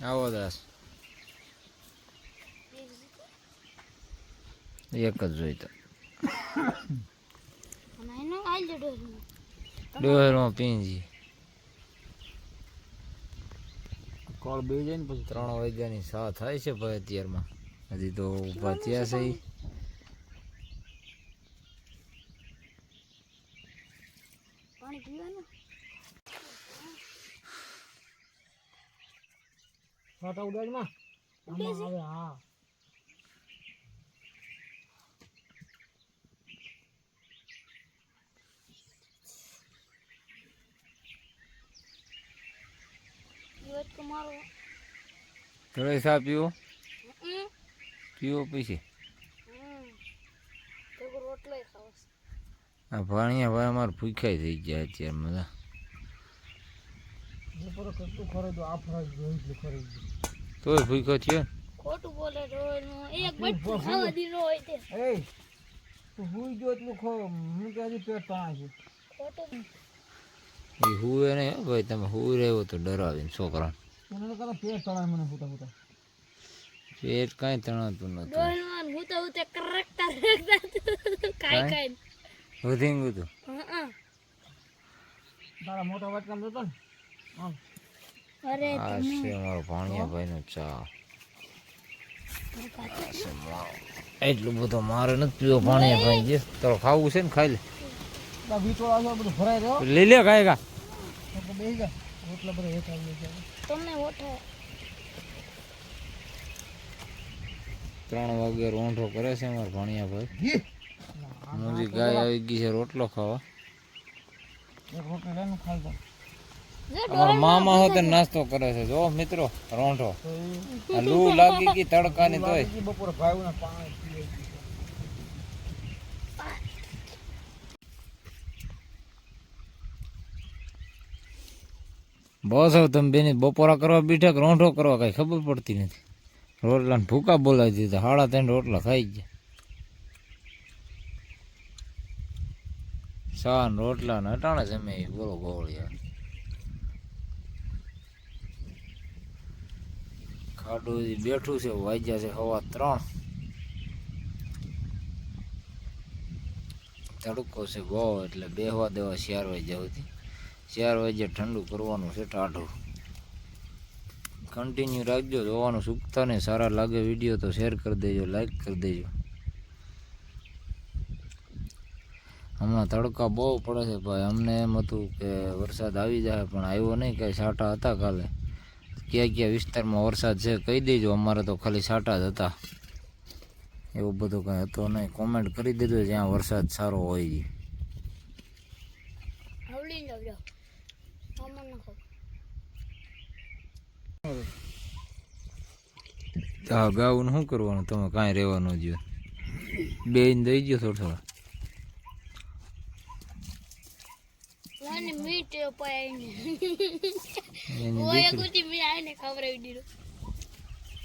આવો દાસ એક જ જોઈતો તો. એનો આઈ લે ડોરમાં ડોહરમાં પીંજી. કોલ બે જાય ને પછી ત્રણ વાગ્યાની સા થાય છે ભાઈ અત્યારમાં? હજી તો ઊભા થયા છે ઈ. પાણી પીવાનું ફોટો ઉડાડમાં આમાં આવે હા. થોડો સા પીવો? પીવો પછી? હમ. તો રોટલો ખાવસ આ ભાણિયા ભાઈ અમારે ભૂખ્યા થઈ ગયા અત્યારે મજા. જે કેટલું ખરે તો આ ફરજ ખરે. તોય ભૂખ્યો થયો. ખોટું બોલે એક બટ ખાવા દીનો હોય તે. એ તું ભૂઈ ગયો એટલું ખો. હું કે પેટ તાણા છે. ખોટું. એ હુએ ને ભાઈ તમે હું રહેવો તો ડરાવીને છોકરા મને તો પેટ તણાય મને ફૂટા ફૂટા. પેટ કાંઈ તણાતું નતું. ડોલમાં હું તો હું તે. કરકતા કરકતા કાઈ કાઈ વધીંગું તું. હતું હા. તારા મોટા વાટકામ જતો ને. અરે આ છે અમારો ભાણિયા ભાઈનો ચા. એટલું બધું મારે નથી પીવો ભાણિયા ભાઈ જે તારો ખાવું છે ને ખાઈ લે. લઈ લે ખાય કા ત્રણ વાગે રોંઢો કરે છે અમારા ભાણિયા ભાઈ મોજી ગાય આવી ગઈ છે રોટલો ખાવા. રોટલો લઈને ખાઈ જા. અમારા મામા હોતે નાસ્તો કરે છે. જો મિત્રો રોંઢો. લૂ લાગી ગઈ તડકાની તોય. બપોર બપોરે ભાઈ પાણી બસ હવે તમે બેની બપોરા કરવા બેઠા કે રોંઢો કરવા કઈ ખબર પડતી નથી. રોટલા ભૂકા બોલાવી દીધા. હાડા ત્રણ રોટલા ખાઈ ગયા. સાન રોટલા ને અટાણે જમે બોલો ગોળિયા ખાડું હજી બેઠું છે, વાગ્યા છે હવા ત્રણ. તડકો છે બહુ, એટલે બેહવા દેવા ચાર વાગ્યા સુધી. ચાર વાગે ઠંડુ કરવાનું છે ટાઢું. કન્ટિન્યુ રાખજો, જોવાનું સુખતા ને સારા લાગે વીડિયો તો શેર કરી દેજો લાઈક કરી દેજો. હમણાં તડકા બહુ પડે છે ભાઈ. અમને એમ હતું કે વરસાદ આવી જાય, પણ આવ્યો નહીં, કાંઈ સાટા હતા કાલે. ક્યાં ક્યાં વિસ્તારમાં વરસાદ છે કહી દેજો. અમારે તો ખાલી છાંટા જ હતા. એવું બધું કંઈ હતું નહીં. કોમેન્ટ કરી દેજો જ્યાં વરસાદ સારો હોય ગાવું શું કરવાનું? તમે કાંઈ રહેવાનું જ બે દઈ ગયો થોડો થોડા. મીટ પાઈને ઓય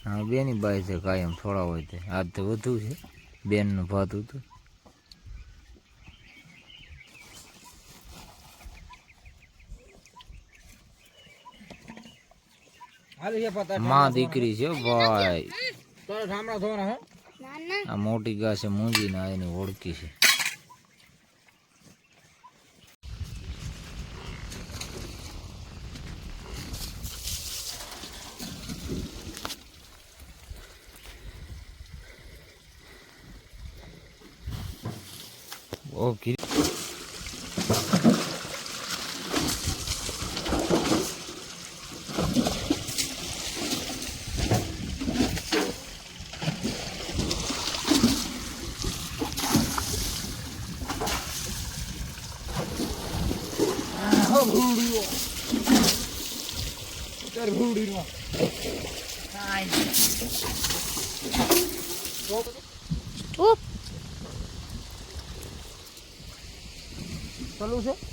હા બેની બાઈ છે કાયમ થોડા હોય તે. આજ તો વધુ છે. બેનનું ભાત હતું. માં દીકરી છે ભાઈ. આ મોટી ગા છે મૂંજી ના એની ઓળખી છે. ઓકે તાર ભૂડી નો ઓપ ચાલુ છે?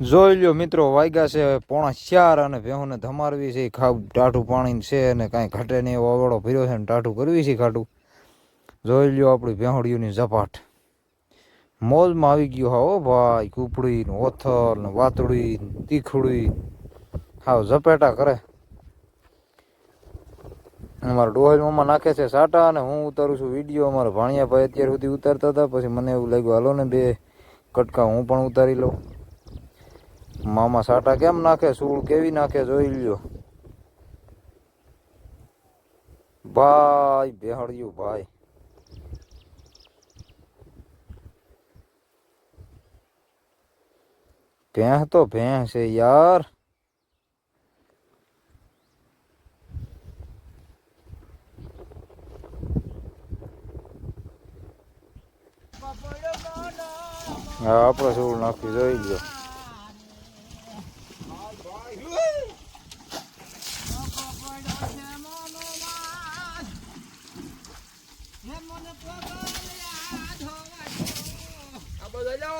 જોઈ લ્યો મિત્રો વાગ્યા છે, પોણા ચાર અને ભેહોને ધમારવી છે, ખાવ, ટાઢું પાણી છે અને કાંઈ ઘટે નહીં એવો અવળો ભીરો છે ને ટાઢું કરવી છે ખાટું. જોઈ લ્યો આપણી ભેહોડીઓની ઝપાટ. મોજમાં આવી ગયો હા ભાઈ કૂપડી ને ઓથર ને વાતડી તીખડી હાવ ઝપેટા કરે. અમારા ડોહલમાં નાખે છે સાટા અને હું ઉતારું છું વીડિયો. અમારા ભાણિયા ભાઈ અત્યાર સુધી ઉતારતા હતા, પછી મને એવું લાગ્યું, હાલો ને બે કટકા હું પણ ઉતારી લઉં. મામા સાટા કેમ નાખે? સૂળ કેવી નાખે જોઈ લ્યો. ભાઈ, બેહડ્યું ભાઈ. ભેંસ તો ભેંસ છે યાર. હા, આપણે સૂળ નાખી જોઈ લ્યો.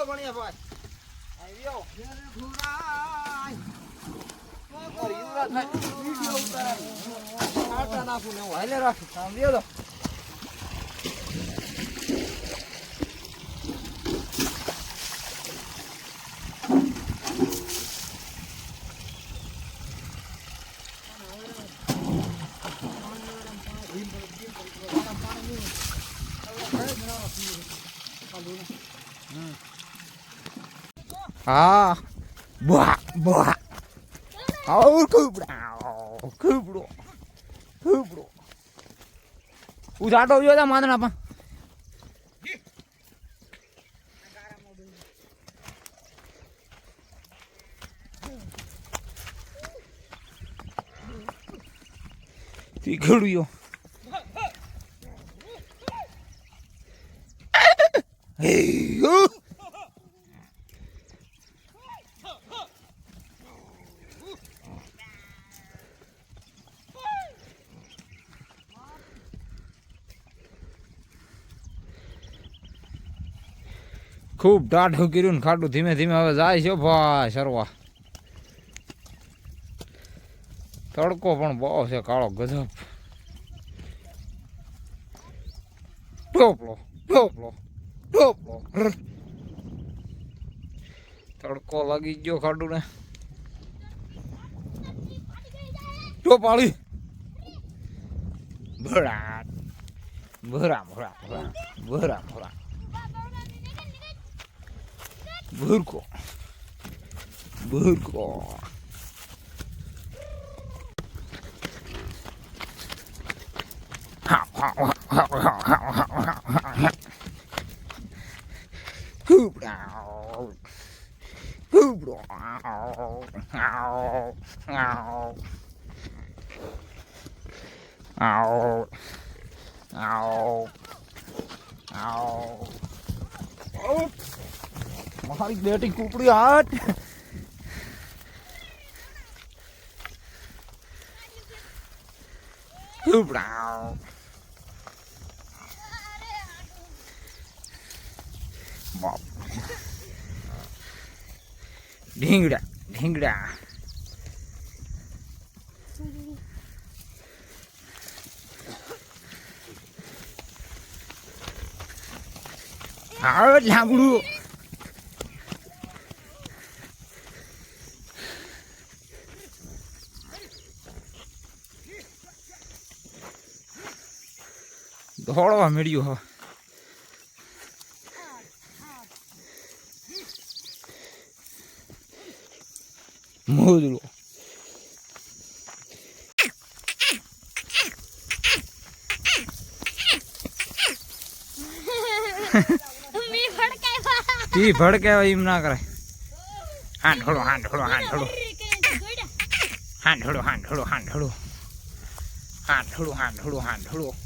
આવ્યો ભણીએ ભાઈ આવ્યો ઘુરાય નાખું ને હું હાલે રાખું સાંભળ્યો તો Mm. હા. બા બા આવ કુબડા કુબડો કુબડો ઉજાટો જો તા માંદણા પા તીખડ્યો હે યો ખૂબ ટાઢું કર્યું ને ખાટું ધીમે ધીમે હવે જાય છે ભાઈ સરવા. તડકો પણ બહુ છે, કાળો ગજબ. ટોપલો ટોપલો ટોપલો. તડકો લાગી ગયો ખાટું ને ટોપાળી ભરા ભરા ભરા ભરા ભરા ભરા Vırko. Vırko. Hoop-down. Hoop-down. Ow. Ow. Ow. Oops. મારી બેટિંગ કૂપડી હાટ. ઢીંગડા ઢીંગડા. લાંબડું દોડવા મળ્યું હવે મોદડો ઈ ભડકે એમ ના કરે હાંડોળો હાંડોળો હાંડોળો હાંડોળો હાંડોળો હાંડોળો હાંડોળો હાંડોળો હાંડોળો